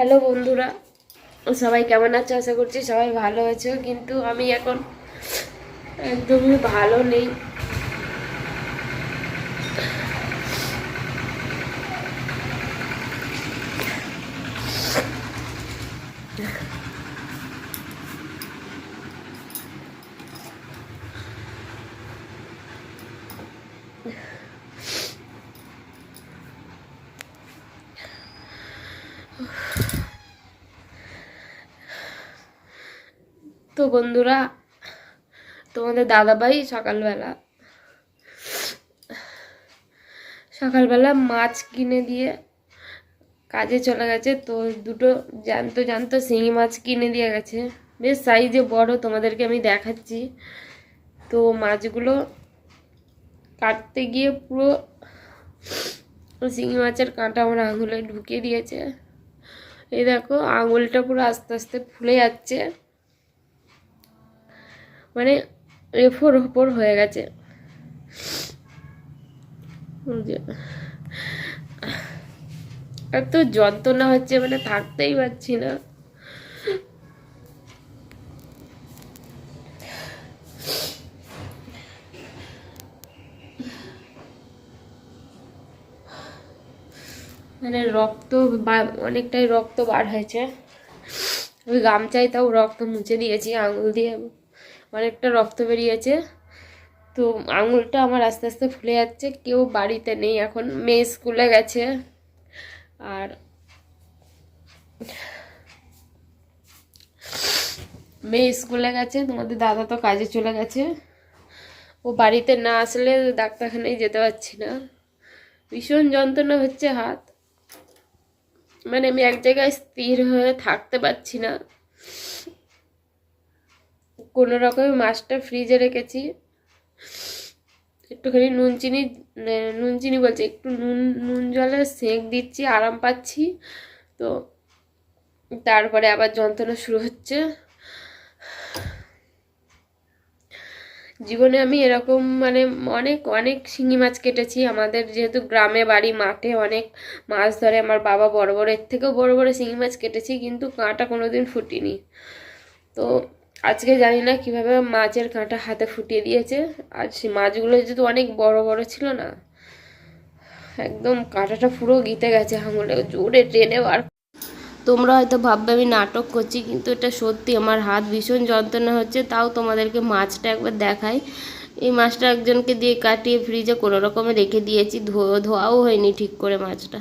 Hello বন্ধুরা, সবাই কেমন আছো? আশা করছি সবাই ভালো আছো, কিন্তু আমি এখন একদমই ভালো নেই। তো বন্ধুরা, তোমাদের দাদাভাই সকালবেলা সকালবেলা মাছ কিনে দিয়ে কাজে চলে গেছে। তো দুটো জ্যান্ত জ্যান্ত শিঙি মাছ কিনে দিয়ে গেছে। বেশ সাইজে বড়, তোমাদেরকে আমি দেখাচ্ছি। তো মাছগুলো কাটতে গিয়ে পুরো শিঙি মাছের কাঁটা আমার আঙুলে ঢুকিয়ে দিয়েছে। এই দেখো, আঙুলটা পুরো আস্তে আস্তে ফুলে যাচ্ছে। মানে এফোর ওপর হয়ে গেছে। এত যন্ত্রণা হচ্ছে মানে থাকতেই পারছি না। মানে রক্ত অনেকটাই রক্ত বার হয়েছে। ওই গামছায় তাও রক্ত মুছে দিয়েছি, আঙুল দিয়ে। অনেকটা রক্ত বেরিয়েছে। তো আঙুলটা আমার আস্তে আস্তে ফুলে যাচ্ছে, কেউ বাড়িতে নেই এখন, মেয়ে স্কুলে গেছে। আর মেয়ে স্কুলে গেছে, তোমাদের দাদা তো কাজে চলে গেছে। ও বাড়িতে না আসলে ডাক্তারখানায় যেতে পারছি না। ভীষণ যন্ত্রণা হচ্ছে হাত। মানে আমি এক জায়গায় স্থির হয়ে থাকতে পারছি না। কোনো রকমে মাছটা ফ্রিজে রেখেছি। একটুখানি নুন চিনি নুন চিনি বলছি, একটু নুন নুন জলে সেঁক দিচ্ছি, আরাম পাচ্ছি। তো তারপরে আবার যন্ত্রণা শুরু হচ্ছে। জীবনে আমি এরকম মানে অনেক অনেক শিঙি মাছ কেটেছি। আমাদের যেহেতু গ্রামে বাড়ি, মাঠে অনেক মাছ ধরে, আমার বাবা বড় বড়, এর থেকেও বড় বড় শিঙি মাছ কেটেছি, কিন্তু কাঁটা কোনোদিন ফুটিনি। তো আজকে জানি না কীভাবে মাছের কাঁটা হাতে ফুটিয়ে দিয়েছে। আর সেই মাছগুলো যেহেতু অনেক বড় বড় ছিল না, একদম কাঁটাটা পুরো গিতে গেছে আঙুলে, জোরে টেনে বার তোমরা হয়তো ভাববে আমি নাটক করছি, কিন্তু এটা সত্যি আমার হাত ভীষণ যন্ত্রণা হচ্ছে, তাও তোমাদেরকে মাছটা একবার দেখাই। এই মাছটা একজনকে দিয়ে কাটিয়ে ফ্রিজে কোনো রকমে রেখে দিয়েছি ধোয়াও হয়নি ঠিক করে মাছটা।